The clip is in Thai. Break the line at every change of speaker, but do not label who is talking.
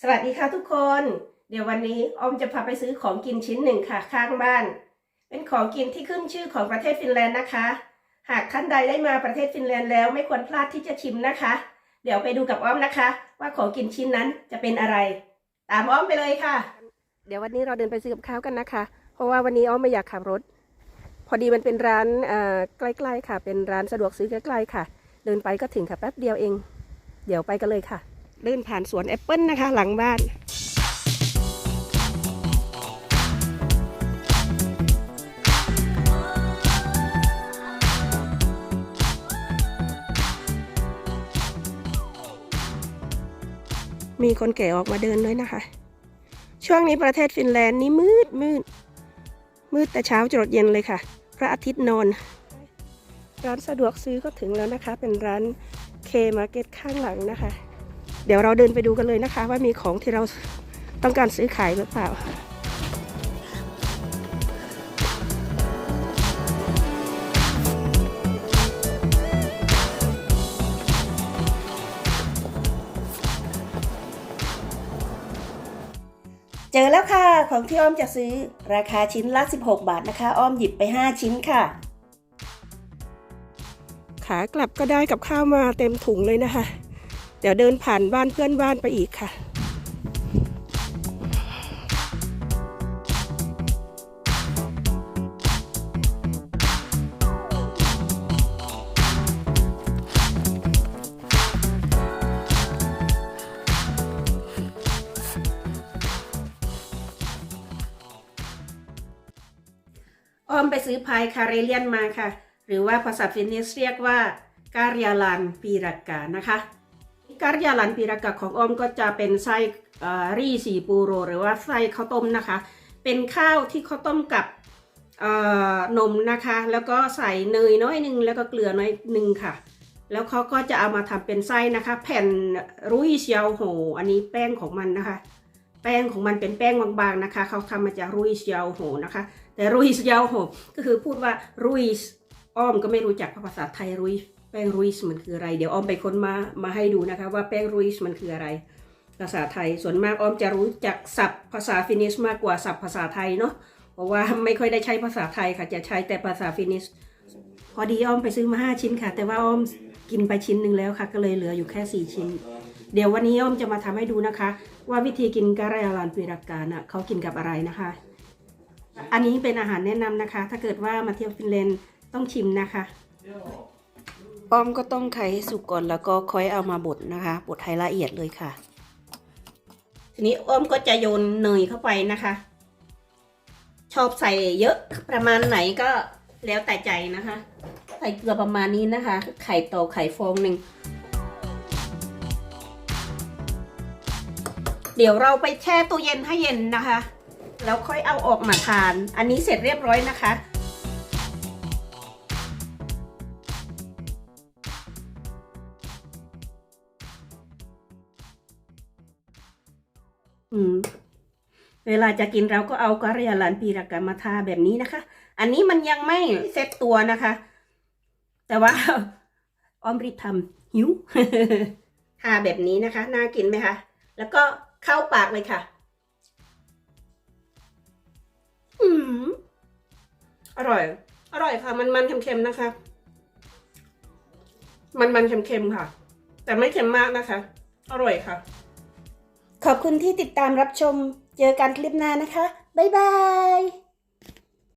สวัสดีค่ะทุกคน เดี๋ยววันนี้ออมจะพาไปซื้อของกินชิ้นหนึ่งค่ะข้างบ้าน เป็นของกินที่ขึ้นชื่อของประเทศฟินแลนด์นะคะ หากท่านใดได้มาประเทศฟินแลนด์แล้วไม่ควรพลาดที่จะชิมนะคะ เดี๋ยวไปดูกับอ้อมนะคะ ว่าของกินชิ้นนั้นจะเป็นอะไร ตามอ้อมไปเลยค่ะ เดี๋ยววันนี้เราเดินไปซื้อกับข้าวกันนะคะ เพราะว่าวันนี้อ้อมไม่อยากขับรถ พอดีมันเป็นร้านเอ่อใกล้ๆค่ะ เป็นร้านสะดวกซื้อใกล้ๆค่ะ เดินไปก็ถึงค่ะแป๊บเดียวเอง เดี๋ยวไปกันเลยค่ะ เดินผ่านสวนแอปเปิลนะคะ หลังบ้านมีคนแก่ออกมาเดินด้วยนะคะ ช่วงนี้ประเทศฟินแลนด์นี่มืดมืด มืดแต่เช้าจรดเย็นเลยค่ะ พระอาทิตย์นอน ร้านสะดวกซื้อก็ถึงแล้วนะคะ เป็นร้านเคมาร์เก็ตข้างหลังนะคะ เดี๋ยวเราเดินไปดูกันเลยนะคะ ว่ามีของที่เราต้องการซื้อขายหรือเปล่าเจอแล้วค่ะของที่อ้อมจะซื้อราคาชิ้นละ 16 บาทนะคะ อ้อมหยิบไป 5 ชิ้นค่ะ ขากลับก็ได้กับข้าวมาเต็มถุงเลยนะคะ ดี๋ยวเดินผ่านบ้านเพื่อนบ้านไปอีกค่ะ อ้อมไปซื้อพายคาเรเลียนมาค่ะ หรือว่าภาษาฟินนิสเรียกว่าการยาลันปีรักกานะคะ การยาลันปีรักกของอ้อมก็จะเป็นไส้รี่สีปูโร หรือว่าไส้ข้าวต้มนะคะ เป็นข้าวที่เขาต้มกับนมนะคะ แล้วก็ใส่เนยน้อยหนึงแล้วก็เกลือน้อยหนึงค่ะ แล้วเขาก็จะเอามาทำเป็นไส้นะคะ แผ่นรุยเซียวโห อันนี้แป้งของมันนะคะ แป้งของมันเป็นแป้งบางๆนะคะ เขาทำมาจากรุยเซียวโหนะคะ แต่รุยส์ยวโหก็คือพูดว่ารุยอ้อมก็ไม่รู้จักภาษาไทยรุย ป้งรุยส์มันคืออะไร เดี๋ยวอ้อมไปค้นมามาให้ดูนะคะ ว่าแป้งรุยส์มันคืออะไร ภาษาไทยส่วนมากอ้อมจะรู้จักศัพท์ภาษาฟินิชมากกว่าศัพท์ภาษาไทยเนาะเพราะว่าไม่ค่อยได้ใช้ภาษาไทยค่ะจะใช้แต่ภาษาฟินิชพอดีอ้อมไปซื้อมาห้าชิ้นค่ะ แต่ว่าอ้อมกินไปชิ้นหนึ่งแล้วค่ะ ก็เลยเหลืออยู่แค่สี่ชิ้น เดี๋ยววันนี้อ้อมจะมาทำให้ดูนะคะ ว่าวิธีกินการายลานปีรักกาน่ะเขากินกับอะไรนะคะ อันนี้เป็นอาหารแนะนำนะคะ ถ้าเกิดว่ามาเที่ยวฟินแลนด์ต้องชิมนะคะ อ้อมก็ต้องไข่ให้สุกก่อนแล้วก็ค่อยเอามาบดนะคะบดให้ละเอียดเลยค่ะ ทีนี้อ้อมก็จะโยนเนยเข้าไปนะคะ ชอบใส่เยอะประมาณไหนก็แล้วแต่ใจนะคะ ใส่เกลือประมาณนี้นะคะ ไข่โตไข่ฟองหนึ่งเดี๋ยวเราไปแช่ตู้เย็นให้เย็นนะคะ แล้วค่อยเอาออกมาทาน อันนี้เสร็จเรียบร้อยนะคะ เวลาจะกินเราก็เอากะเรียลานปีรากามาทาแบบนี้นะคะ อันนี้มันยังไม่เซ็ตตัวนะคะ แต่ว่าออมรีบทำหิวทาแบบนี้นะคะ น่ากินไหมคะ แล้วก็เข้าปากเลยค่ะ อืมอร่อย อร่อยค่ะ มันมันเค็มๆนะคะ มันมันเค็มๆค่ะ แต่ไม่เค็มมากนะคะ อร่อยค่ะ ขอบคุณที่ติดตามรับชม เจอกันคลิปหน้านะคะ บ๊ายบาย